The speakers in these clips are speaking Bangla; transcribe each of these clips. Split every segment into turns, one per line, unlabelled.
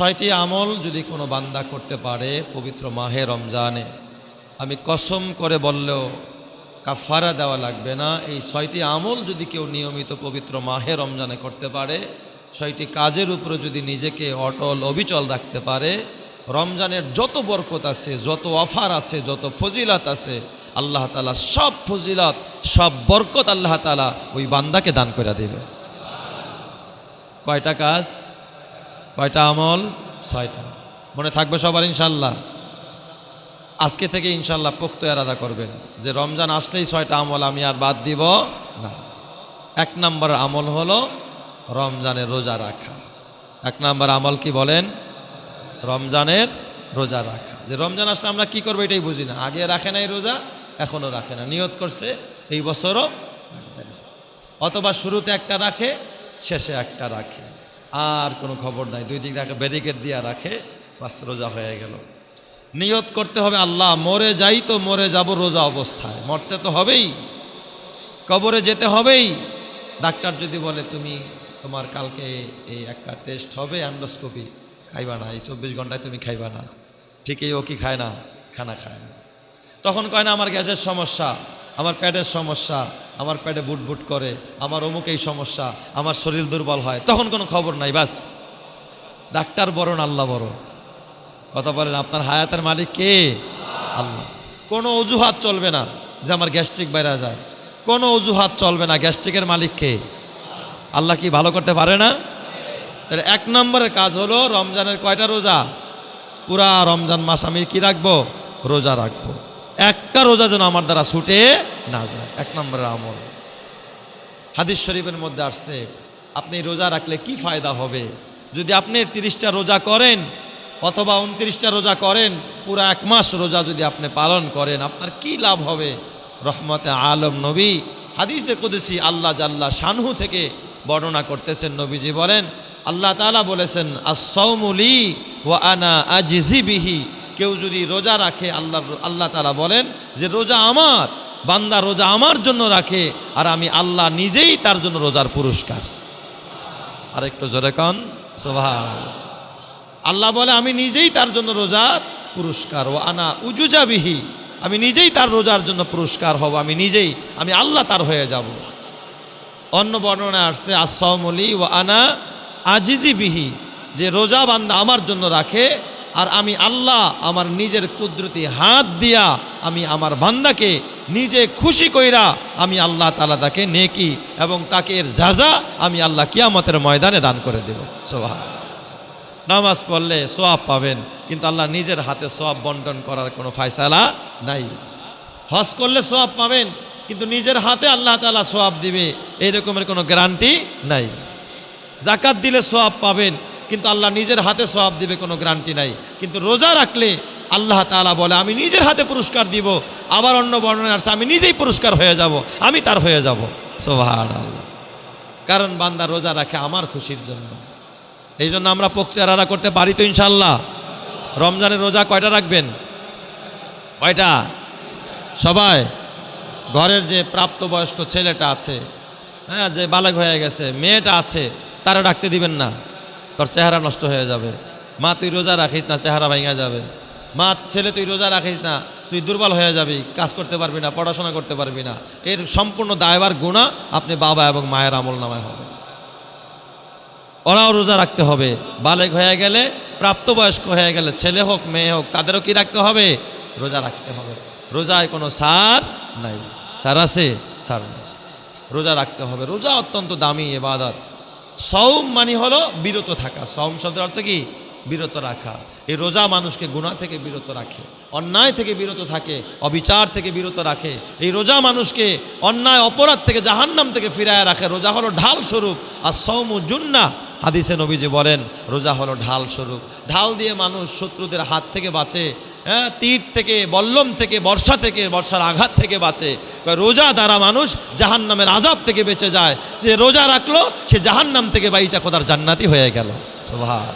ছয়টি আমল যদি কোনো বান্দা করতে পারে পবিত্র মাহে রমজানে, আমি কসম করে বললেও কাফারা দেওয়া লাগবে না। এই ছয়টি আমল যদি কেউ নিয়মিত পবিত্র মাহে রমজানে করতে পারে, ছয়টি কাজের উপরে যদি নিজেকে অটল, অবিচল রাখতে পারে, রমজানের যত বরকত আছে, যত অফার আছে, যত ফজিলাত আছে, আল্লাহ তালা সব ফজিলাত, সব বরকত আল্লাহ তালা ওই বান্দাকে দান করে দেবে। কয়টা কাজ? কয়টা আমল? ছয়টা। মনে থাকবে সবার ইনশাল্লাহ। আজকে থেকে ইনশাল্লাহ পোক্ত এরাদা করবেন। যে রমজান আসলেই ছয়টা আমল আমি আর বাদ দিব না। এক নম্বর আমল হলো রমজানের রোজা রাখা। এক নম্বর আমল কি বলেন? রমজানের রোজা রাখা। যে রমজান আসলে আমরা কি করব এটাই বুঝি না। আগে রাখে নাই রোজা এখনও রাখে না। নিয়ত করছে এই বছরও অথবা শুরুতে একটা রাখে, শেষে একটা রাখে। আর কোনো খবর নাই। দুই দিক রাখে ব্যারিকেড দিয়া রাখে, বাস রোজা হয়ে গেল। নিয়ত করতে হবে আল্লাহ, মরে যাই তো মরে যাব রোজা অবস্থায়। মরতে তো হবেই, কবরে যেতে হবেই। ডাক্তার যদি বলে, তুমি তোমার কালকে এই একটা টেস্ট হবে অ্যান্ডোস্কোপি খাইবা না, এই চব্বিশ ঘন্টায় তুমি খাইবা না। ঠিকই ও কি খায় না? খানা খায় না। তখন কয় না, আমার গ্যাসের সমস্যা, আমার পেটের সমস্যা আমার পেটে বুট বুট করে, আমার অমুক এই সমস্যা, আমার শরীর দুর্বল হয়, তখন কোনো খবর নাই বাস ডাক্তার বড় না আল্লাহ বড় কথা বলেন, আপনার হায়াতের মালিক কে? আল্লাহ। কোনো অজুহাত চলবে না যে আমার গ্যাস্ট্রিক বাইরে যায়। কোনো অজুহাত চলবে না, গ্যাস্ট্রিকের মালিক কে? আল্লাহ কি ভালো করতে পারে না? তাহলে এক নম্বরের কাজ হলো রমজানের কয়টা রোজা? পুরা রমজান মাস আমি কি রাখব? রোজা রাখব। একটা রোজা যেন আমার দ্বারা ছুটে না যায়। এক নম্বরের আমল। হাদিস শরীফের মধ্যে আসছে, আপনি রোজা রাখলে কি ফায়দা হবে? যদি আপনি তিরিশটা রোজা করেন অথবা উনত্রিশটা রোজা করেন, পুরো এক মাস রোজা যদি আপনি পালন করেন, আপনার কি লাভ হবে? রহমতে আলম নবী, হাদিসে কুদুসি আল্লাহ জাল্লা শানহু থেকে বর্ণনা করতেছেন, নবীজি বলেন, আল্লাহ তাআলা বলেছেন আসৌমুলি ও আনা আজিজি বিহি কেউ যদি রোজা রাখে, আল্লাহ আল্লাহ তাআলা বলেন যে, রোজা আমার, বান্দা রোজা আমার জন্য রাখে আর আমি আল্লাহ নিজেই তার জন্য রোজার পুরস্কার। আর একটু জোরে কন আল্লাহ বলে, আমি নিজেই তার জন্য রোজার পুরস্কার। ও আনা উজুজাবিহি আমি নিজেই তার রোজার জন্য পুরস্কার হব। আমি নিজেই, আমি আল্লাহ তার হয়ে যাব। অন্য বর্ণনা আসছে আসমলি ও আনা আজিজি বিহি। যে রোজা বান্দা আমার জন্য রাখে আর আমি আল্লাহ আমার নিজের কুদরতি হাত দিয়া আমি আমার বান্দাকে নিজে খুশি কইরা আমি আল্লাহ তালা তাকে নেকি এবং তাকে এর যাজা আমি আল্লাহ কিয়ামতের ময়দানে দান করে দেব। সোভা নামাজ পড়লে সোয়াব পাবেন, কিন্তু আল্লাহ নিজের হাতে সোয়াব বন্টন করার কোনো ফায়সালা নাই। হজ করলে সোয়াব পাবেন, কিন্তু নিজের হাতে আল্লাহ তালা সোয়াব দিবে এই রকমের কোনো গ্যারান্টি নাই। জাকাত দিলে সোয়াব পাবেন কিন্তু আল্লাহ নিজের হাতে সোয়াব দিবে, কোনো গ্যারান্টি নাই। কিন্তু রোজা রাখলে আল্লাহ তাআলা বলে, আমি নিজের হাতে পুরস্কার দিব, আবার অন্য বর্ণনা আসছে, আমি নিজেই পুরস্কার হয়ে যাব, আমি তার হয়ে যাব। সোভার আল্লাহ কারণ বান্দা রোজা রাখে আমার খুশির জন্য। এই জন্য আমরা পোক্ত আলাদা করতে পারি তো ইনশাল্লাহ রমজানের রোজা কয়টা রাখবেন? কয়টা? সবাই, ঘরের যে প্রাপ্তবয়স্ক ছেলেটা আছে হ্যাঁ যে বালক হয়ে গেছে, মেয়েটা আছে, তারা ডাকতে দিবেন না। তোর চেহারা নষ্ট হয়ে যাবে। মা, তুই রোজা রাখিস না, চেহারা ভাঙা যাবে। মা, ছেলে, তুই রোজা রাখিস না, তুই দুর্বল হয়ে যাবি, কাজ করতে পারবি না, পড়াশোনা করতে পারবি না। এর সম্পূর্ণ দায়বার গুণা আপনি বাবা এবং মায়ের আমল নামায় হবে। ওরাও রোজা রাখতে হবে। বালেক হয়ে গেলে, প্রাপ্তবয়স্ক হয়ে গেলে, ছেলে হোক, মেয়ে হোক, তাদেরও কি রাখতে হবে? রোজা রাখতে হবে। রোজায় কোনো সার নাই। সার আছে, সার নেই। রোজা রাখতে হবে। রোজা অত্যন্ত দামি এবাদত। সৌম মানে হলো বিরত থাকা। সৌম শব্দের অর্থ কি? বিরত রাখা। এই রোজা মানুষকে গুণা থেকে বিরত রাখে, অন্যায় থেকে বিরত থাকে, অবিচার থেকে বিরত রাখে। এই রোজা মানুষকে অন্যায়, অপরাধ থেকে জাহান্নাম থেকে ফিরায় রাখে। রোজা হলো ঢাল স্বরূপ। আর সৌম জুন্না হাদিসে নবীজি বলেন, রোজা হলো ঢাল স্বরূপ। ঢাল দিয়ে মানুষ শত্রুদের হাত থেকে বাঁচে হ্যাঁ তীর থেকে, বল্লম থেকে, বর্ষা থেকে, বর্ষার আঘাত থেকে বাঁচে। রোজা দ্বারা মানুষ জাহান নামের আজাব থেকে বেঁচে যায়। যে রোজা রাখল, সে জাহান নাম থেকে বাইচা কোথার জান্নাতি হয়ে গেল। সোভার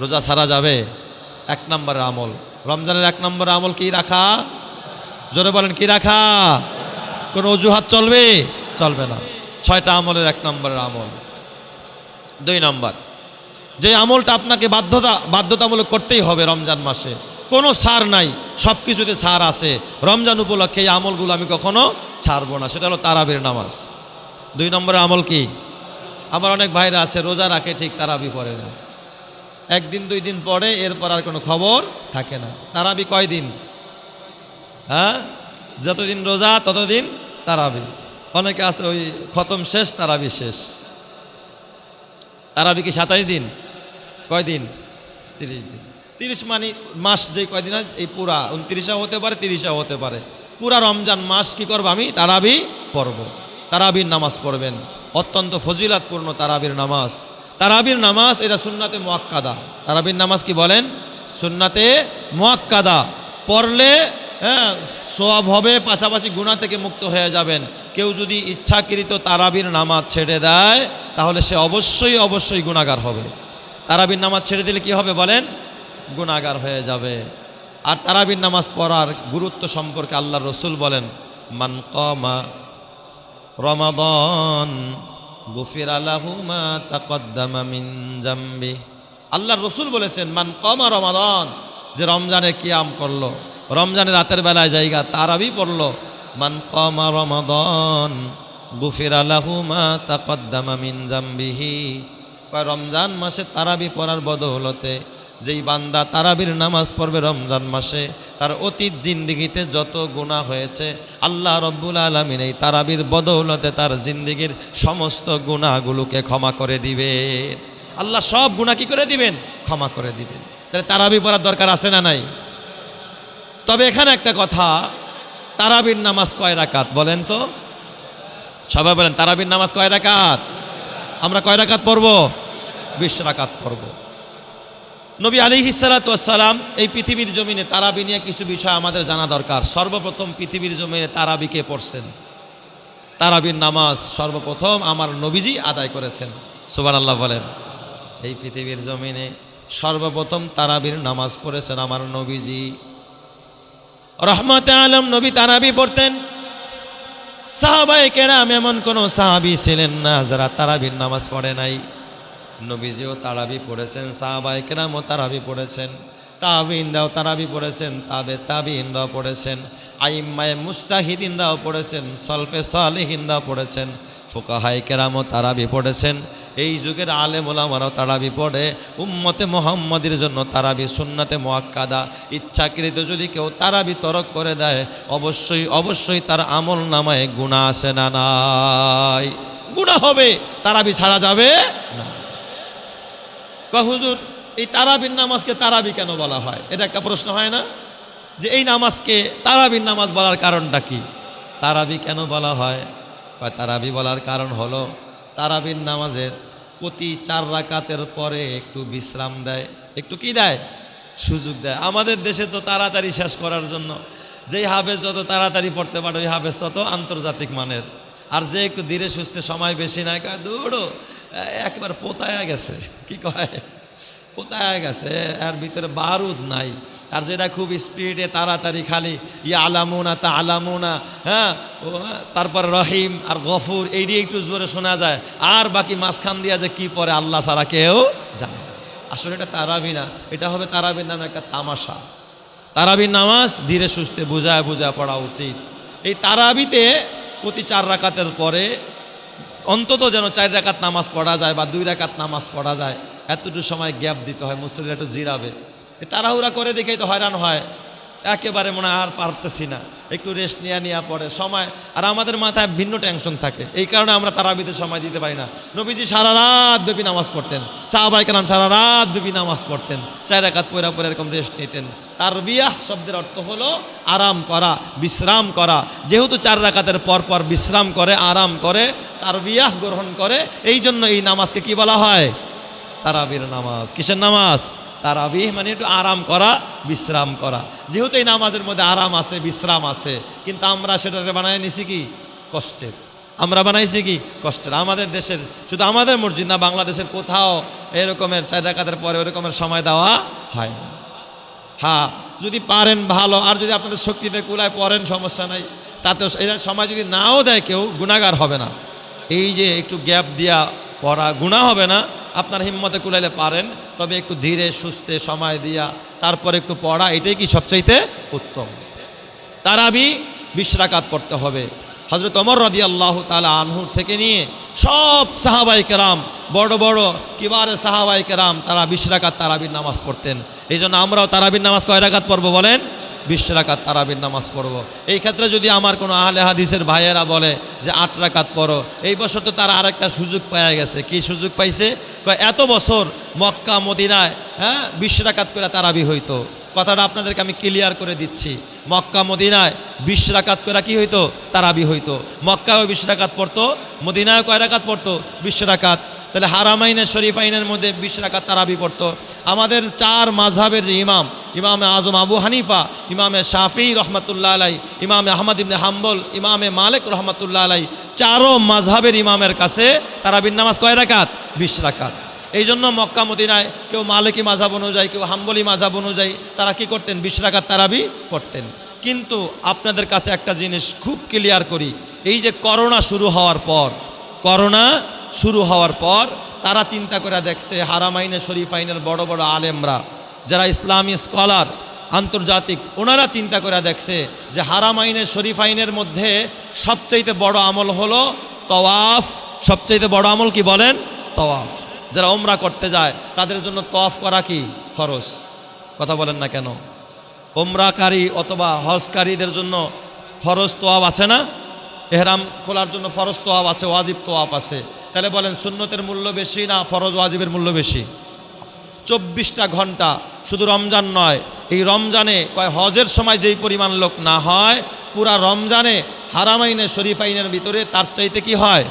রোজা সারা যাবে। এক নম্বরের আমল। রমজানের এক নম্বর আমল কি রাখা? জোরে বলেন, কি রাখা? কোনো অজুহাত চলবে? চলবে না। ছয়টা আমলের এক নম্বরের আমল। দুই নম্বর। যে আমলটা আপনাকে বাধ্যতা, বাধ্যতামূলক করতেই হবে রমজান মাসে। কোনো ছাড় নাই সব কিছুতে ছাড় আছে। রমজান উপলক্ষে এই আমলগুলো আমি কখনো ছাড়বো না, সেটা হলো তারাবির নামাজ। দুই নম্বরের আমল কি? আমার অনেক ভাইরা আছে, রোজা রাখে, ঠিক তারাবি পড়ে না। একদিন, দুই দিন পরে এরপর আর কোনো খবর থাকে না। তারাবি কয়দিন? হ্যাঁ? যতদিন রোজা, ততদিন তারাবি। অনেকে আছে ওই খতম শেষ, তারাবি শেষ। তারাবি কি সাতাইশ দিন? কয়দিন? তিরিশ দিন। তিরিশ মানে মাস যে কয়দিন এই পুরা উনত্রিশাও হতে পারে তিরিশাও হতে পারে। পুরা রমজান মাস কি করব আমি? তারাবি পড়ব। তারাবির নামাজ পড়বেন। অত্যন্ত ফজিলাতপূর্ণ তারাবির নামাজ। তারাবির নামাজ এটা সুন্নাতে মোয়াক্কাদা। তারাবির নামাজ কি বলেন? সুন্নাতে মোয়াক্কাদা। পড়লে হ্যাঁ সোয়াব হবে, পাশাপাশি গুণা থেকে মুক্ত হয়ে যাবেন। কেউ যদি ইচ্ছাকৃত তারাবির নামাজ ছেড়ে দেয়, তাহলে সে অবশ্যই অবশ্যই গুণাগার হবে। তারাবির নামাজ ছেড়ে দিলে কি হবে বলেন? গুণাগার হয়ে যাবে। আর তারাবির নামাজ পড়ার গুরুত্ব সম্পর্কে আল্লাহ রসুল বলেন, মান কমা রমাদন, গুফির আলাহুমা তাকদ্দামা মিন জাম্বি আল্লাহ রসুল বলেছেন, মান কমা রমাদন, যে রমজানে কিয়াম করল, রমজানের রাতের বেলায় জায়গা তারাবি পড়ল, মান কমা রমাদন, গুফির আলাহুমা তাকদ্দামা মিন জাম্বিহি। রমজান মাসে তারাবি পড়ার বদৌলতে যেই বান্দা তারাবির নামাজ পড়বে রমজান মাসে, তার অতীত জিন্দিগিতে যত গুণা হয়েছে, আল্লাহ রব্বুল আলমিন এই তারাবির বদৌলতে তার জিন্দিগির সমস্ত গুণাগুলোকে ক্ষমা করে দিবে। আল্লাহ সব গুণা কি করে দিবেন? ক্ষমা করে দিবেন। তাহলে তারাবি পড়ার দরকার আছে না নাই? তবে এখানে একটা কথা, তারাবির নামাজ কয় রাকাত বলেন তো? সবাই বলেন, তারাবির নামাজ কয় রাকাত? আমরা কয় রাকাত পড়ব? বিশ রাকাত পড়ব। নবী আলী হিসালাতাম এই পৃথিবীর জমিনে তারাবি নিয়ে কিছু বিষয় আমাদের জানা দরকার। সর্বপ্রথম পৃথিবীর জমিনে তারাবিকে পড়ছেন? তারাবির নামাজ সর্বপ্রথম আমার নবীজি আদায় করেছেন। সুবান আল্লাহ বলেন, এই পৃথিবীর জমিনে সর্বপ্রথম তারাবির নামাজ পড়েছেন আমার নবীজি। রহমতে আলম নবী তারাবি পড়তেন। সাহাবাই কেরাম এমন কোনো সাহাবি ছিলেন না যারা তারাবির নামাজ পড়ে নাই। নবীজিও তারাবি পড়েছেন সাহাবাই কেরামও তারাবি পড়েছেন, তাবিনরাও তারাবি পড়েছেন, তাবে তাবিনরাও পড়েছেন, আইম্মায় মুস্তাহিদিনরাও পড়েছেন, সলফে সালেহিনরাও পড়েছেন ফোকাহাই কেরামও তারাবি পড়েছেন। এই যুগের আলেম ওলামারাও তারাবি পড়ে, উম্মতে মোহাম্মদের জন্য তারাবি সুন্নাতে মোয়াক্কাদা ইচ্ছাকৃত যদি কেউ তারাবি তরক করে দেয়, অবশ্যই অবশ্যই তার আমল নামায় গুণা আসে না, নাই। গুণা হবে, তারাবি ছাড়া যাবে না। হুজুর, এই তারাবির নামাজকে তারাবি কেন বলা হয়? এটা একটা প্রশ্ন হয় না? যে এই নামাজকে তারাবির নামাজ বলার কারণটা কি? তারাবি কেন বলা হয়? তারাবি বলার কারণ হলো তারাবির নামাজের প্রতি চার রাকাতের পরে একটু বিশ্রাম দেয়, একটু কি দেয়? সুযোগ দেয়। আমাদের দেশে তো তাড়াতাড়ি শেষ করার জন্য যেই হাফেজ যত তাড়াতাড়ি পড়তে পারে, ওই হাফেজ তত আন্তর্জাতিক মানের। আর যে একটু ধীরে সুস্থে সময় বেশি নাই কয়, দৌড়ো একবার পোতায়া গেছে। কি কয়? পোতায়া গেছে আর ভিতরে বারুদ নাই। আর যেটা খুব স্পিডে তাড়াতাড়ি খালি ইয়া আলামুনা তা আলামুনা হ্যাঁ? হ্যাঁ, তারপর রহিম আর গফুর এই দিয়ে একটু জোরে শোনা যায়। আর বাকি মাঝখান দিয়া যে কি পরে আল্লাহ ছাড়া কেউ জানে না। আসলে এটা তারাবি না এটা হবে তারাবির নামে একটা তামাশা। তারাবির নামাজ ধীরে সুস্থে বুঝায় বুঝায় পড়া উচিত। এই তারাবিতে প্রতি চার রাকাতের পরে অন্তত যেন চার রাকাত নামাজ পড়া যায় বা দুই রাকাত নামাজ পড়া যায়, এতটুকু সময় গ্যাপ দিতে হয় মুসলিরা একটু জিরাবে। তাড়াহুড়া করে দেখেই তো হয়রান হয়। একেবারে মনে আর পারতেছি না। একটু রেস্ট নিয়ে নিয়ে পড়ে সময়, আর আমাদের মাথায় ভিন্ন টেনশন থাকে। এই কারণে আমরা তারাবিতে সময় দিতে পারি না। নবীজি সারা রাত ব্যাপী নামাজ পড়তেন। সাহাবাই কালাম সারা রাত ব্যাপী নামাজ পড়তেন। চার একাত পয়রা পরে এরকম রেস্ট নিতেন। তার বিয়াহ শব্দের অর্থ হলো আরাম করা, বিশ্রাম করা। যেহেতু চার রাকাতের পর পর বিশ্রাম করে, আরাম করে তার বিয়াহ গ্রহণ করে, এই জন্য এই নামাজকে কি বলা হয়? তারাবির নামাজ। কিসের নামাজ? তারাবিহ মানে একটু আরাম করা, বিশ্রাম করা। যেহেতু এই নামাজের মধ্যে আরাম আছে, বিশ্রাম আছে, কিন্তু আমরা সেটাকে বানাই নিছি কি? কষ্টের। আমরা বানাইছি কি? কষ্টের। আমাদের দেশের, শুধু আমাদের মসজিদ না, বাংলাদেশের কোথাও এরকমের চার রাকাতের পরে ওরকমের সময় দেওয়া হয় না। হ্যাঁ যদি পারেন ভালো, আর যদি আপনাদের শক্তিতে কুলায় পড়েন, সমস্যা নাই। তাতেও এটা সময় যদি নাও দেয় কেউ গুণাগার হবে না। এই যে একটু গ্যাপ দিয়া পড়া গুণা হবে না, আপনার হিম্মতে কুলাইলে পারেন, তবে একটু ধীরে সুস্থে সময় দিয়া তারপরে একটু পড়া, এটাই কি সবচাইতে উত্তম। তারাবি বিশ রাকাত পড়তে হবে। হজরত অমর রদি আল্লাহ তালা আনহুর থেকে নিয়ে সব সাহাবাই কেরাম, বড় বড় কিবারে সাহাবাই কেরাম, তারা বিশ্রাকাত তারাবির নামাজ পড়তেন। এই জন্য আমরাও তারাবির নামাজ কয় রাকাত পড়ব বলেন? বিশ রাকাত তারাবির নামাজ পড়ব। এই ক্ষেত্রে যদি আমার কোনো আহলে হাদিসের ভাইয়েরা বলে যে আট রাকাত পড়ো, এই বছর তো তারা আরেকটা সুযোগ পাওয়া গেছে। কি সুযোগ পাইছে? এত বছর মক্কা, মদিনায় হ্যাঁ বিশ রাকাত করে তারাবি হইতো। কথাটা আপনাদেরকে আমি ক্লিয়ার করে দিচ্ছি। মক্কা, মদিনায় বিশ রাকাত করে কি হইতো? তারাবি হইতো। মক্কায়ও বিশ রাকাত পড়তো মদিনায় কয় রাকাত পড়তো? বিশ রাকাত। তাহলে হারামাইনের শরীফ আইনের মধ্যে বিশ রাকাত তারাবি পড়তো। আমাদের চার মাঝহাবের যে ইমাম, ইমামে আজম আবু হানিফা, ইমামে শাফি রহমতুল্লাহ আলাই ইমামে আহমদ ইবনে হাম্বল, ইমামে মালিক রহমতুল্লাহ আলাই চারো মাঝহাবের ইমামের কাছে তারাবির নামাজ কয় রাকাত? বিশ রাকাত। এই জন্য মক্কা মদিনায় কেউ মালিকি মাঝাব অনুযায়ী, কেউ হাম্বলি মাঝাব অনুযায়ী তারা কি করতেন? বিশ রাকাত তারাবি পড়তেন। কিন্তু আপনাদের কাছে একটা জিনিস খুব ক্লিয়ার করি, এই যে করোনা শুরু হওয়ার পর, করোনা শুরু হওয়ার পর তারা চিন্তা করে দেখছে হারামাইনে শরীফ আইনের বড় বড় আলেমরা, যারা ইসলামী স্কলার, আন্তর্জাতিক, ওনারা চিন্তা করে দেখছে যে হারাম আইনের শরীফ আইনের মধ্যে সবচাইতে বড় আমল হলো তওয়াফ। সবচাইতে বড় আমল কি বলেন? তওয়াফ। যারা ওমরা করতে যায়, তাদের জন্য তওয়াফ করা কি? খরচ কথা বলেন না কেন? ওমরাকারী অথবা হজকারীদের জন্য ফরজ তোয়াব আছে না? এহরাম খোলার জন্য ফরজ তোয়াব আছে, ওয়াজিব তোয়াব আছে। তাহলে বলেন সুন্নতের মূল্য বেশি না ফরজ ওয়াজিবের মূল্য বেশি? চব্বিশটা ঘণ্টা শুধু রমজান নয়, এই রমজানে কয় হজের সময় যেই পরিমাণ লোক না হয়, পুরা রমজানে হারামাইনে শরীফ আইনের ভিতরে তার চাইতে কি হয়?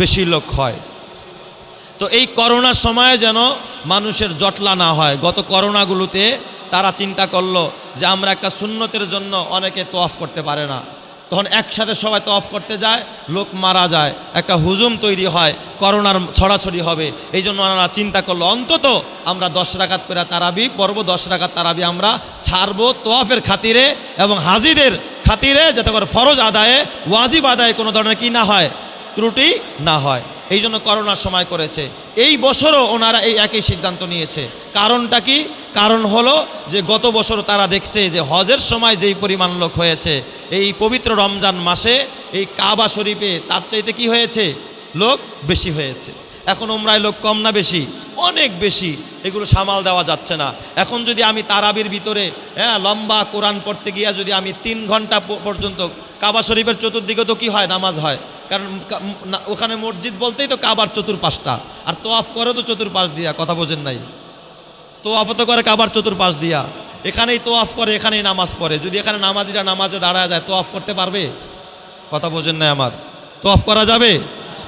বেশি লোক হয়। তো এই করোনার সময়ে যেন মানুষের জটলা না হয়, গত করোনাগুলোতে তারা চিন্তা করল যে আমরা একটা সুন্নতের জন্য অনেকে তোয়াফ করতে পারে না। তখন একসাথে সবাই তফ করতে যায়, লোক মারা যায়, একটা হুজুম তৈরি হয়, করোনার ছড়াছড়ি হবে এই জন্য ওনারা চিন্তা করল, অন্তত আমরা দশ রাকাত করে তারাবি পর্ব দশ রাকাত তারাবি আমরা ছাড়বো তোয়াফের খাতিরে এবং হাজিদের খাতিরে, যাতে করে ফরজ আদায়ে, ওয়াজিব আদায়ে কোনো ধরনের কি না হয়, ত্রুটি না হয়। এই জন্য করোনার সময় করেছে। এই বছরও ওনারা এই একই সিদ্ধান্ত নিয়েছে। কারণটা কি? কারণ হলো যে গত বছর তারা দেখছে যে হজের সময় যেই পরিমাণ লোক হয়েছে, এই পবিত্র রমজান মাসে এই কাবা শরীফে তার চাইতে কি হয়েছে? লোক বেশি হয়েছে। এখন ওমরায় লোক কম না বেশি? অনেক বেশি। এগুলো সামাল দেওয়া যাচ্ছে না। এখন যদি আমি তারাবির ভিতরে হ্যাঁ লম্বা কোরআন পড়তে গিয়া যদি আমি তিন ঘণ্টা পর্যন্ত কাবা শরীফের চতুর্দিকে তো কি হয়? নামাজ হয়। কারণ ওখানে মসজিদ বলতেই তো কাবার চতুর্পাশটা। আর তোয়াফ করে তো চতুর্পাশ দিয়া, কথা বোঝেন নাই? তোয়াফ তো করে কাবার চতুর্পাশ দিয়া। এখানেই তোয়াফ করে, এখানেই নামাজ পড়ে। যদি এখানে নামাজিরা নামাজে দাঁড়ায় যায়, তোয়াফ করতে পারবে? কথা বোঝেন না আমার? তোয়াফ করা যাবে?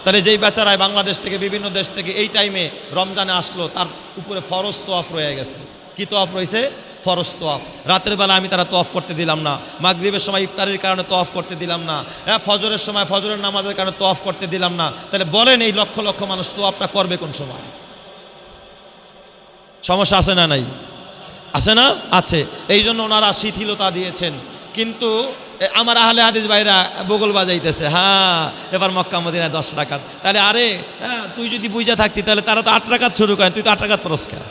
তাহলে যেই বেচারায় বাংলাদেশ থেকে, বিভিন্ন দেশ থেকে এই টাইমে রমজানে আসলো, তার উপরে ফরজ তোয়াফ রয়ে গেছে। কি তোয়াফ রয়েছে? ফরজ তোয়াফ। রাতের বেলা আমি তারা তোয়াফ করতে দিলাম না। মাগরিবের সময় ইফতারের কারণে তোয়াফ করতে দিলাম না। হ্যাঁ ফজরের সময় ফজরের নামাজের কারণে তোয়াফ করতে দিলাম না। তাহলে বলেন এই লক্ষ লক্ষ মানুষ তোয়াফটা করবে কোন সময়? সমস্যা আছে না নাই? আছে না? আছে। এই জন্য ওনারা শিথিলতা দিয়েছেন। কিন্তু আমার আহলে হাদিস ভাইরা বগল বাজাইতেছে হ্যাঁ এবার মক্কা মদিনায় দশ রাকাত। তাহলে আরে হ্যাঁ তুই যদি বুঝা থাকতি, তাহলে তারা তো আট রাকাত শুরু করেন। তুই তো আট রাকাত পুরস্কার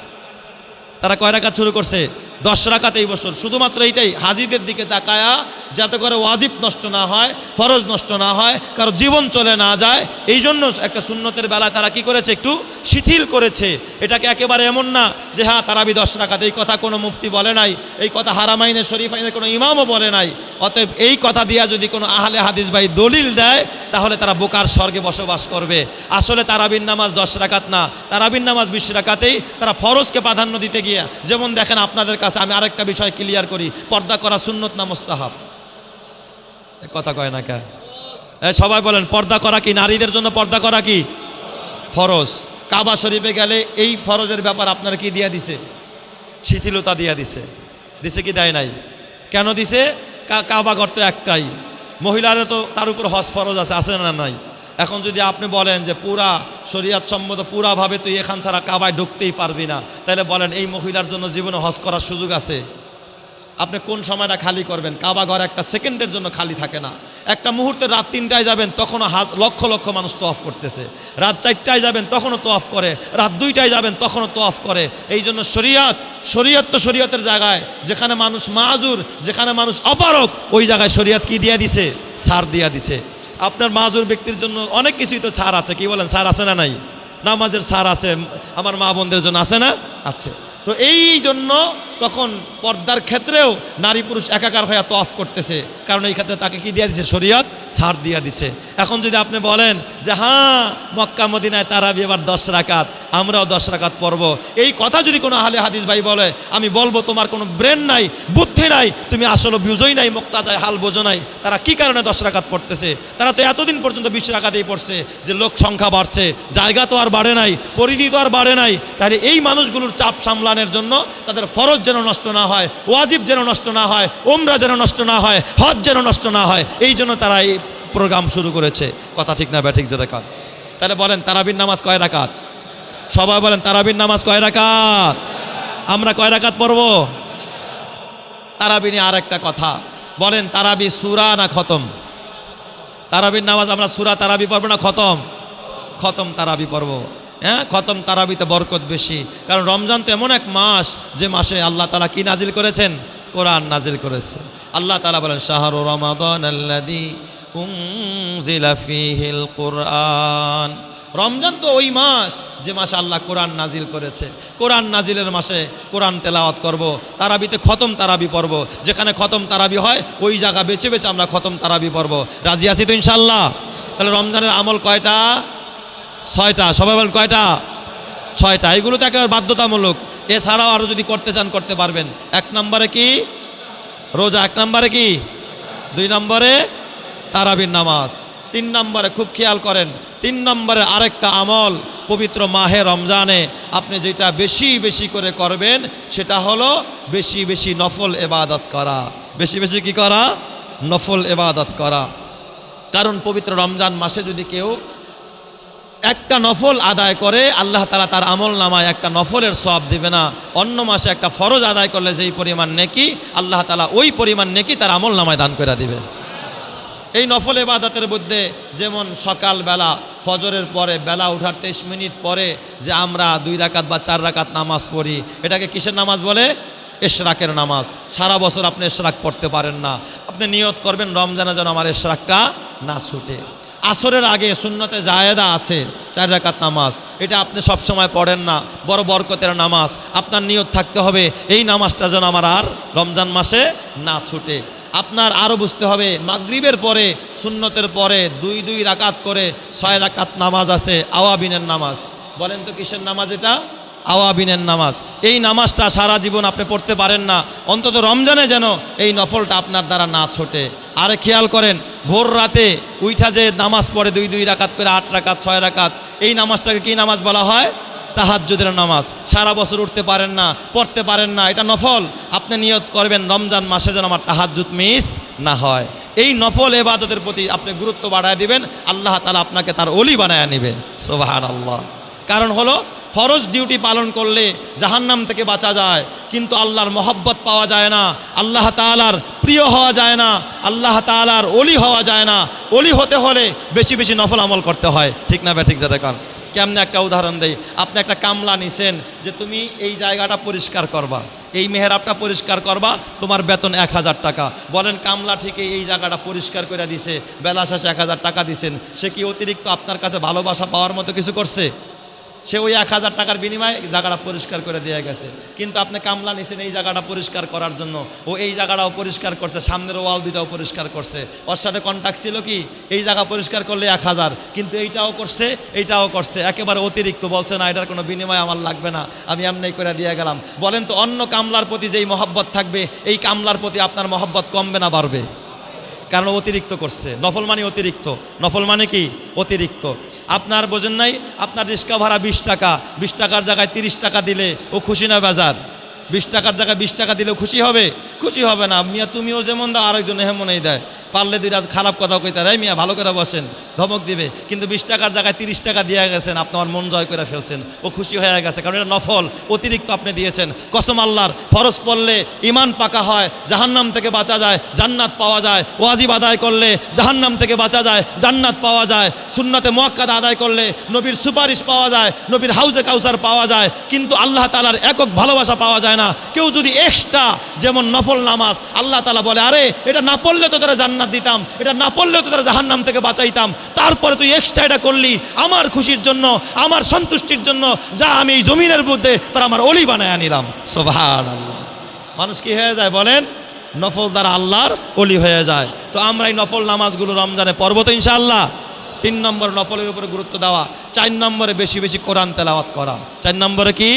তারা কয় রাকাত শুরু করছে? দশ রাকাত এই বছর। শুধুমাত্র এইটাই, হাজিদের দিকে তাকায়া যাতে করে ওয়াজিব নষ্ট না হয়, ফরজ নষ্ট না হয়, কারও জীবন চলে না যায় এই জন্য একটা সুন্নতের বেলায় তারা কি করেছে একটু শিথিল করেছে। এটাকে একেবারে এমন না যে হ্যাঁ তারাবি দশ রাকাত, এই কথা কোনো মুফতি বলে নাই, এই কথা হারামাইনে শরীফ আইনের কোনো ইমামও বলে নাই। অতএব এই কথা দিয়া যদি কোনো আহলে হাদিস ভাই দলিল দেয়, তাহলে তারা বোকার স্বর্গে বসবাস করবে। আসলে তারাবিন নামাজ দশ রাকাত না তারাবিন নামাজ বিশ রাকাতেই তারা ফরজকে প্রাধান্য দিতে গিয়ে, যেমন দেখেন আপনাদের কাছে আমি আরেকটা বিষয় ক্লিয়ার করি। পর্দা করা সুন্নত না মোস্তাহাব? কথা কয় না কে সবাই বলেন, পর্দা করা কি? নারীদের জন্য পর্দা করা কি? ফরজ। কাবা শরীফে গেলে এই ফরজের ব্যাপার আপনারা কি দিয়া দিছে? শিথিলতা দিয়া দিছে। দিছে কি দেয় নাই? কেন দিছে? কাবা ঘর তো একটাই। মহিলারা তো তার উপর হজ ফরজ আছে আছে না নাই? এখন যদি আপনি বলেন যে পুরা শরিয়াত সম্মত পুরাভাবে তুই এখান ছাড়া কাবায় ঢুকতেই পারবি না, তাহলে বলেন এই মহিলার জন্য জীবনে হজ করার সুযোগ আছে। আপনি কোন সময়টা খালি করবেন? কাবা ঘর একটা সেকেন্ডের জন্য খালি থাকে না। একটা মুহূর্তে রাত তিনটায় যাবেন, তখনও লক্ষ লক্ষ মানুষ তো অফ করতেছে। রাত চারটায় যাবেন, তখনও তো অফ করে। রাত দুইটায় যাবেন, তখনও তো অফ করে। এই জন্য শরিয়াত, শরীয়ত তো শরীয়তের জায়গায়। যেখানে মানুষ মাজুর যেখানে মানুষ অপারক ওই জায়গায় শরীয়ত কি দিয়া দিছে? ছাড় দিয়া দিছে। আপনার মাজুর ব্যক্তির জন্য অনেক কিছুই তো ছাড় আছে, কি বলেন, ছাড় আছে না নাই? নামাজের ছাড় আছে, আমার মা বোনদের জন্য আছে না? আছে। তো এই জন্য তখন পর্দার ক্ষেত্রেও নারী পুরুষ একাকার হয়ে তফ করতেছে, কারণ এই ক্ষেত্রে তাকে কি দিয়ে দিচ্ছে শরীয়ত সার দিয়ে দিচ্ছে এখন যদি আপনি বলেন যে হ্যাঁ মক্কা, মদিনায় তারা এবার দশ রাকাত আমরাও দশ রাকাত পড়ব। এই কথা যদি কোনো আহলে হাদিস ভাই বলে, আমি বলব, তোমার কোনো ব্রেন নাই, বুদ্ধি নাই, তুমি আসলে বুঝোই নাই মুক্তা যায় হাল বোঝো নাই। তারা কি কারণে দশ রাকাত পড়তেছে? তারা তো এতদিন পর্যন্ত বিশ রাকাতেই পড়ছে যে লোক সংখ্যা বাড়ছে, জায়গা তো আর বাড়ে নাই, পরিধি তো আর বাড়ে নাই। তাহলে এই মানুষগুলোর চাপ সামলানোর জন্য তাদের ফরজ যেন নষ্ট না হয়, ওয়াজিব যেন নষ্ট না হয় ওমরা যেন নষ্ট না হয়, হজ যেন নষ্ট না হয়, এই জন্য তারা এই প্রোগ্রাম শুরু করেছে। কথা ঠিক না ব্যাঠিক যে দেখাত তাহলে বলেন, তারাবির নামাজ কয় রাকাত? সবাই বলেন, তারাবির নামাজ কয় রাকাত? আমরা কয় রাকাত পড়ব? তারাবি আর একটা কথা। বলেন, তারাবি সুরা না খতম? তারাবির নামাজ আমরা সুরা, তারাবি পড়ব না খতম? খতম তারাবি পর্ব হ্যাঁ খতম তারাবিতে বরকত বেশি। কারণ রমজান তো এমন এক মাস, যে মাসে আল্লাহ তালা কি নাজিল করেছেন? কোরআন নাজিল করেছে। আল্লাহ তালা বলেন, শাহরু রমাদান কোরআন। রমজান তো ওই মাস যে মাসে আল্লাহ কোরআন নাজিল করেছে। কোরআন নাজিলের মাসে কোরআন তেলাওয়াত করব, তারাবিতে খতম তারাবি পড়ব। যেখানে খতম তারাবি হয়, ওই জায়গা বেছে বেছে আমরা খতম তারাবি পড়ব। রাজি আছি তো ইনশাল্লাহ তাহলে রমজানের আমল কয়টা? ছয়টা। সবাই বলেন কয়টা? ছয়টা। এগুলো তো একেবারে বাধ্যতামূলক। এছাড়াও আরও যদি করতে চান, করতে পারবেন। এক নম্বরে কি? রোজা। এক নম্বরে কি? দুই নম্বরে তারাবির নামাজ। তিন নম্বরে খুব খেয়াল করেন, তিন নম্বরে আরেকটা আমল পবিত্র মাহে রমজানে আপনি যেটা বেশি বেশি করে করবেন সেটা হলো বেশি বেশি নফল এবাদত করা। বেশি বেশি কি করা? নফল এবাদত করা। কারণ পবিত্র রমজান মাসে যদি কেউ একটা নফল আদায় করে, আল্লাহ তালা তার আমল নামায় একটা নফলের সব দিবে না। অন্য মাসে একটা ফরজ আদায় করলে যেই পরিমাণ নেকি, আল্লাহ তালা ওই পরিমাণ নেকি তার আমল নামায় দান করে দিবে। এই নফল এবাদতের মধ্যে যেমন সকালবেলা, ফজরের পরে বেলা ওঠার তেইশ মিনিট পরে যে আমরা দুই রাকাত বা চার রাকাত নামাজ পড়ি, এটাকে কিসের নামাজ বলে? এশরাকের নামাজ। সারা বছর আপনি এশরাক পড়তে পারেন না। আপনি নিয়ত করবেন রমজানে যেন আমার এশরাকটা না ছুটে। আসরের আগে সুন্নতে জায়েদা আছে, চার রাকাত নামাজ। এটা আপনি সব সময় পড়েন না। বড় বরকতের নামাজ। আপনার নিয়ত থাকতে হবে, এই নামাজটা যেন আমার আর রমজান মাসে না ছুটে। আপনার আরও বুঝতে হবে, মাগরিবের পরে, সুন্নতের পরে দুই দুই রাকাত করে ছয় রাকাত নামাজ আছে, আওয়াবিনের নামাজ। বলেন তো কিসের নামাজ এটা? আওয়াবিনের নামাজ। এই নামাজটা সারা জীবন আপনি পড়তে পারেন না, অন্তত রমজানে যেন এই নফলটা আপনার দ্বারা না ছোটে। আরে খেয়াল করেন, ভোর রাতে উইঠা যে নামাজ পড়ে দুই দুই রাকাত করে, আট রাকাত, ছয় রাকাত, এই নামাজটাকে কি নামাজ বলা হয়? তাহাজ্জুদের নামাজ। সারা বছর উঠতে পারেন না, পড়তে পারেন না, এটা নফল। আপনি নিয়ত করবেন, রমজান মাসে যেন আমার তাহাজ্জুদ মিস না হয়। এই নফল এবাদতের প্রতি আপনি গুরুত্ব বাড়ায় দিবেন, আল্লাহ তালা আপনাকে তার অলি বানায় নেবে। সোবাহান আল্লাহ কারণ হলো, ফরজ ডিউটি পালন করলে জাহান্নাম থেকে বাঁচা যায়, কিন্তু আল্লাহর মহব্বত পাওয়া যায় না, আল্লাহ তালার প্রিয় হওয়া যায় না, আল্লাহ তালার অলি হওয়া যায় না। অলি হতে হলে বেশি বেশি নফল আমল করতে হয়। ঠিক না ঠিক যাতে কান কেমনে একটা উদাহরণ দেই? আপনি একটা কামলা নিছেন যে তুমি এই জায়গাটা পরিষ্কার করবা, এই মেহরাবটা পরিষ্কার করবা, তোমার বেতন এক হাজার টাকা। বলেন কামলা ঠিকই এই জায়গাটা পরিষ্কার করে দিছে, বেলা শেষে এক হাজার টাকা দিছেন, সে কি অতিরিক্ত আপনার কাছে ভালোবাসা পাওয়ার মতো কিছু করছে? সে ওই এক হাজার টাকার বিনিময়ে জায়গাটা পরিষ্কার করে দিয়ে গেছে। কিন্তু আপনি কামলা নিছেন এই জায়গাটা পরিষ্কার করার জন্য। ও এই জায়গাটাও পরিষ্কার করছে সামনের ওয়াল দুইটাও পরিষ্কার করছে। ওর সাথে কন্ট্যাক্ট ছিল কি? এই জায়গা পরিষ্কার করলে এক হাজার। কিন্তু এইটাও করছে এইটাও করছে। একেবারে অতিরিক্ত বলছে, না, এটার কোনো বিনিময় আমার লাগবে না। আমি এমনি করে দিয়ে গেলাম। বলেন তো, অন্য কামলার প্রতি যেই মহব্বত থাকবে, এই কামলার প্রতি আপনার মহব্বত কমবে না বাড়বে? কারণ অতিরিক্ত করছে। নফল মানে অতিরিক্ত। নফল মানে কি? অতিরিক্ত। আপনার বোঝেন নাই, আপনার রিক্সা ভাড়া বিশ টাকা। বিশ টাকার জায়গায় তিরিশ টাকা দিলে ও খুশি না বাজার। বিশ টাকার জায়গায় বিশ টাকা দিলেও খুশি হবে? খুশি হবে না। মিয়া, তুমিও যেমন দাও, আরেকজন হেমনই দেয়। পারলে দুইটা খারাপ কথা কইতে রে মিয়া, ভালো করে বসেন। ধমক দিবে। কিন্তু বিশ টাকার জায়গায় তিরিশ টাকা দিয়ে গেছেন আপনার মন জয় করে ফেলছেন। ও খুশি হয়ে গেছে, কারণ এটা নফল, অতিরিক্ত আপনি দিয়েছেন। কসম আল্লাহর, ফরজ পড়লে ইমান পাকা হয়, জাহান্নাম থেকে বাঁচা যায়, জান্নাত পাওয়া যায়। ওয়াজিব আদায় করলে জাহান্নাম থেকে বাঁচা যায়, জান্নাত পাওয়া যায়। সুন্নাতে মোয়াক্কাদ আদায় করলে নবীর সুপারিশ পাওয়া যায়, নবীর হাউজে কাউসার পাওয়া যায়। কিন্তু আল্লাহ তালার একক ভালোবাসা পাওয়া যায় না। কেউ যদি এক্সট্রা যেমন নফল নামাজ, আল্লাহ তালা বলে, আরে, এটা না পড়লে তো তারা জান্নাত দিতাম, এটা না পড়লেও তো তারা জাহান্নাম থেকে বাঁচাইতাম। তারপরে তুই এক্সট্রা এটা করলি আমার খুশির জন্য, আমার সন্তুষ্টির জন্য, যা আমি এই জমিনের মধ্যে তারা আমার অলি বানায় নিলাম সোভান মানুষ কি হয়ে যায় বলেন? নফল দ্বারা আল্লাহর অলি হয়ে যায়। তো আমরা এই নফল নামাজগুলো রমজানে পর্ব তো ইনশাআল্লাহ। তিন নম্বর নফলের উপরে গুরুত্ব দেওয়া, চার নম্বরে বেশি বেশি কোরআন তেলাওয়াত করা। চার নম্বরে কি?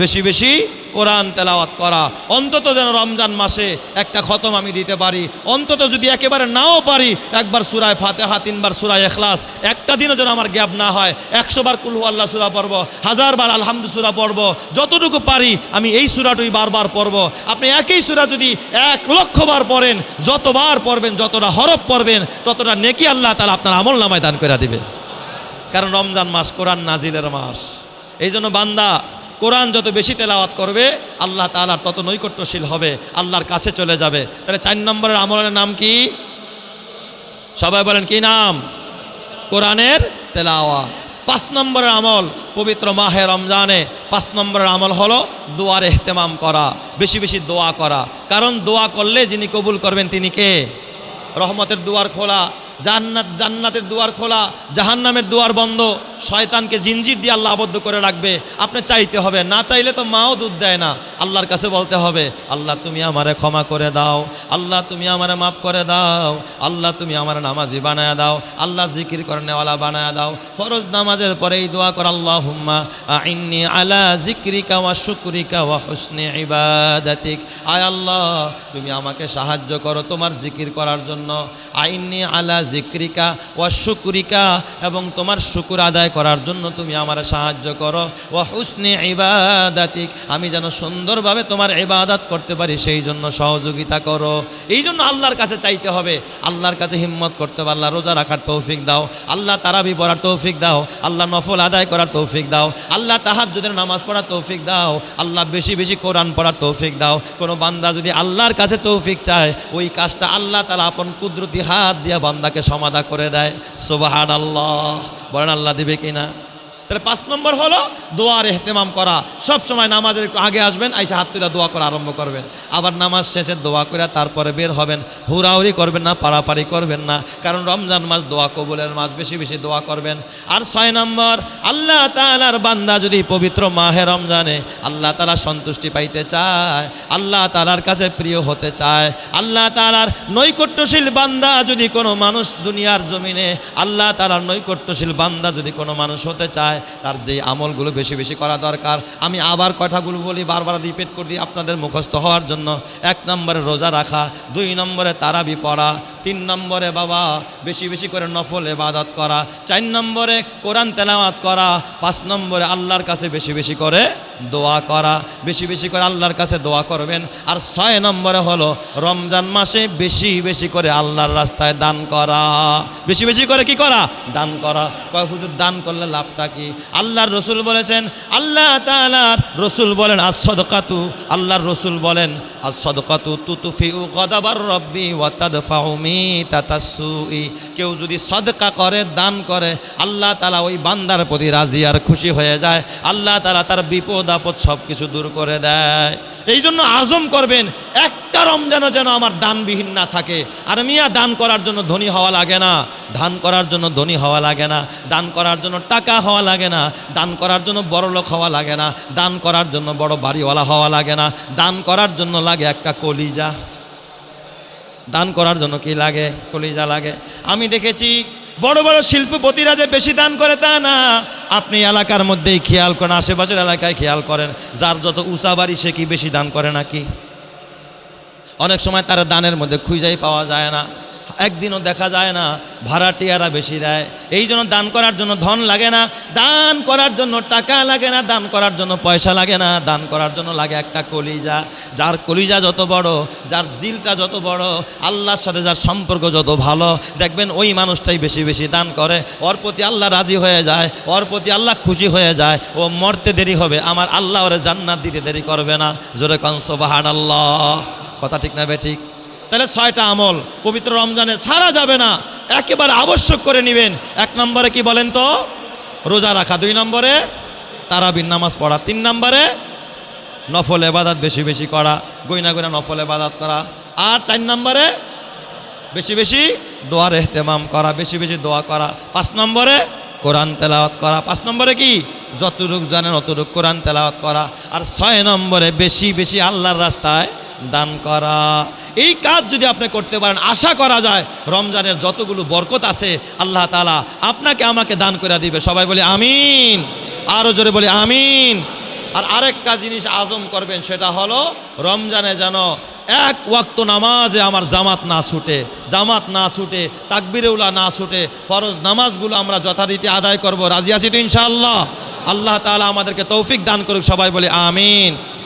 বেশি বেশি কোরআন তেলাওয়াত করা। অন্তত যেন রমজান মাসে একটা খতম আমি দিতে পারি। অন্তত যদি একেবারে নাও পারি, একবার সুরায় ফাতেহা, তিনবার সুরায় এখলাস একটা দিনও যেন আমার গ্যাপ না হয়। একশো বার কুলহু আল্লাহ সুরা পড়ব, হাজার বার আলহামদু সুরা পড়ব, যতটুকু পারি আমি এই সুরাটুই বারবার পড়ব। আপনি একই সুরা যদি এক লক্ষ বার পড়েন, যতবার পড়বেন, যতটা হরফ পড়বেন, ততটা নেকি আল্লাহ তালা আপনার আমল নামায় দান করে দিবে। কারণ রমজান মাস কোরআন নাজিলের মাস। এই জন্য বান্দা কোরআন যত বেশি তেলাওয়াত করবে, আল্লাহ তালার তত নৈকট্যশীল হবে, আল্লাহর কাছে চলে যাবে। তাহলে চার নম্বরের আমলের নাম কি? সবাই বলেন কি নাম? কোরআনের তেলাওয়া। পাঁচ নম্বরের আমল পবিত্র মাহে রমজানে। পাঁচ নম্বরের আমল হলো দোয়ার এহতেমাম করা, বেশি বেশি দোয়া করা। কারণ দোয়া করলে যিনি কবুল করবেন তিনি কে? রহমতের দুয়ার খোলা। জান্নাত, জান্নাতের দুয়ার খোলা, জাহান্নামের দুয়ার বন্ধ। শয়তানকে জিঞ্জির দিয়ে আল্লাহ আবদ্ধ করে রাখবে। আপনি চাইতে হবে, না চাইলে তো মাও দুধ দেয় না। আল্লাহর কাছে বলতে হবে, আল্লাহ তুমি আমারে ক্ষমা করে দাও, আল্লাহ তুমি আমারে মাফ করে দাও, আল্লাহ তুমি আমার নামাজি বানায় দাও, আল্লাহ জিকির করে নেওয়ালা বানায় দাও। ফরজ নামাজের পরে এই দোয়া কর আল্লাহ হুম্মা আইনি আলা জিক্রিকা ওয়া শুক্রিকা ওয়া হুসনে ইবাদাতিক। আয় আল্লাহ, তুমি আমাকে সাহায্য করো তোমার জিকির করার জন্য। আইনি আলা জিক্রিকা ওয়া শুক্রিকা এবং তোমার শুকুর আদায় করার জন্য তুমি আমার সাহায্য করো। ওয়া হুসনে ইবাদাতিক, আমি যেন সুন্দরভাবে তোমার ইবাদত করতে পারি, সেই জন্য সহযোগিতা করো। এই জন্য আল্লাহর কাছে চাইতে হবে। আল্লাহর কাছে হিম্মত করতে হবে। আল্লাহ রোজা রাখার তৌফিক দাও। আল্লাহ তারাবি পড়ার তৌফিক দাও। আল্লাহ নফল আদায় করার তৌফিক দাও। আল্লাহ তাহাজ্জুদের নামাজ পড়ার তৌফিক দাও। আল্লাহ বেশি বেশি কোরআন পড়ার তৌফিক দাও। কোনো বান্দা যদি আল্লাহর কাছে তৌফিক চায়, ওই কাজটা আল্লাহ তালা আপন কুদরতি হাত দিয়া বান্দাকে সমাধা করে দেয়। সোবাহান আল্লাহ বলেন আল্লাহ দিবে কিনা? তাহলে পাঁচ নম্বর হলো দোয়ার এহতেমাম করা। সব সময় নামাজের একটু আগে আসবেন, আইসা হাত তুলে দোয়া করা আরম্ভ করবেন। আবার নামাজ শেষে দোয়া করে তারপরে বের হবেন। হুরাহুরি করবেন না পাড়াপাড়ি করবেন না। কারণ রমজান মাস দোয়া কবুলের মাস, বেশি বেশি দোয়া করবেন। আর ছয় নম্বর, আল্লাহ তালার বান্দা যদি পবিত্র মাহে রমজানে আল্লাহ তালা সন্তুষ্টি পাইতে চায়, আল্লাহ তালার কাছে প্রিয় হতে চায়, আল্লাহ তালার নৈকট্যশীল বান্দা যদি কোনো মানুষ দুনিয়ার জমিনে, আল্লাহ তালার নৈকট্যশীল বান্দা যদি কোনো মানুষ হতে চায় তার যে আমলগুলো বেশি বেশি করা দরকার। আমি আবার কথাগুলো বলি, বারবার রিপিট করে আপনাদের মুখস্থ হওয়ার জন্য। এক নম্বরে রোজা রাখা, দুই নম্বরে তারাবি পড়া, তিন নম্বরে বাবা বেশি বেশি করে নফল এবাদত করা, চার নম্বরে কোরআন তেলাওয়াত করা, পাঁচ নম্বরে আল্লাহর কাছে বেশি বেশি করে দোয়া করা, বেশি বেশি করে আল্লাহর কাছে দোয়া করবেন। আর ছয় নম্বরে হলো রমজান মাসে বেশি বেশি করে আল্লাহর রাস্তায় দান করা। বেশি বেশি করে কি করা? দান করা। কয়, হুজুর, দান করলে লাভটা কি? আল্লাহর রসুল বলেছেন, আল্লাহ তাআলার রসুল বলেন আসদকাতু আল্লাহর রসুল বলেন আসদকাতু তুতুফি উ গদাবার রব্বি ওয়াতাদফাউ মিতাতাসুই কেউ যদি সদকা করে, দান করে, আল্লাহ তালা ওই বান্দার প্রতি রাজি আর খুশি হয়ে যায়। আল্লাহ তালা তার বিপদ, আপদ সব কিছু দূর করে দেয়। এই জন্য আজম করবেন, একটা রমজানও যেন আমার দানবিহীন না থাকে। আর মিয়া, দান করার জন্য ধনী হওয়া লাগে না। দান করার জন্য ধনী হওয়া লাগে না। দান করার জন্য টাকা হওয়া লাগে না। দান করার জন্য বড় লোক হওয়া লাগে না। দান করার জন্য বড় বাড়িওয়ালা হওয়া লাগে না। দান করার জন্য লাগে একটা কলিজা। দান করার জন্য কি লাগে? কলিজা লাগে। আমি দেখেছি বড় বড় শিল্পপতিরা যে বেশি দান করে তা না। আপনি এলাকার মধ্যেই খেয়াল করেন, আশেপাশের এলাকায় খেয়াল করেন। যার যত উঁচা বাড়ি, সে কি বেশি দান করে নাকি? অনেক সময় তারা দানের মধ্যে খুঁজাই পাওয়া যায় না। একদিনও দেখা যায় না, ভাড়াটিয়ারা বেশি দেয়। এই জন্য দান করার জন্য ধন লাগে না, দান করার জন্য টাকা লাগে না, দান করার জন্য পয়সা লাগে না, দান করার জন্য লাগে একটা কলিজা। যার কলিজা যত বড়, যার দিলটা যত বড়, আল্লাহর সাথে যার সম্পর্ক যত ভালো, দেখবেন ওই মানুষটাই বেশি বেশি দান করে। ওর প্রতি আল্লাহ রাজি হয়ে যায়, ওর প্রতি আল্লাহ খুশি হয়ে যায়, ও মরতে দেরি হবে, আমার আল্লাহ ওরে জান্নাত দিতে দেরি করবে না। জোরে কনসবাহান আল্লাহ কথা ঠিক না বে ঠিক? তাহলে ছয়টা আমল। পবিত্র রমজানে ছাড়া যাবে না। একেবারে আবশ্যক করে নেবেন। এক নম্বরে কি বলেন তো? রোজা রাখা। দুই নম্বরে তারাবিন নামাজ পড়া। তিন নম্বরে নফল এবাদাত বেশি বেশি করা। গইনা গইনা নফল এবাদাত করা। আর চার নম্বরে বেশি বেশি দোয়ার এহতেমাম করা। বেশি বেশি দোয়া করা। পাঁচ নম্বরে কোরআন তেলাওয়াত করা। পাঁচ নম্বরে কি? যতটুক জানেন অতটুক কোরআন তেলাওয়াত করা। আর ছয় নম্বরে বেশি বেশি আল্লাহর রাস্তায় দান করা। এই কাজ যদি আপনি করতে পারেন, আশা করা যায় রমজানের যতগুলো বরকত আছে, আল্লাহ তালা আপনাকে আমাকে দান করে দিবে। সবাই বলে আমিন। আরও জোরে বলে আমিন। আর আরেকটা জিনিস আজম করবেন, সেটা হলো রমজানে যেন এক ওয়াক্ত নামাজে আমার জামাত না ছুটে, জামাত না ছুটে তাকবিরেউলা না ছুটে, ফরজ নামাজগুলো আমরা যথারীতি আদায় করব। রাজি আছি তো ইনশাআল্লাহ? আল্লাহ তালা আমাদেরকে তৌফিক দান করুক, সবাই বলে আমিন।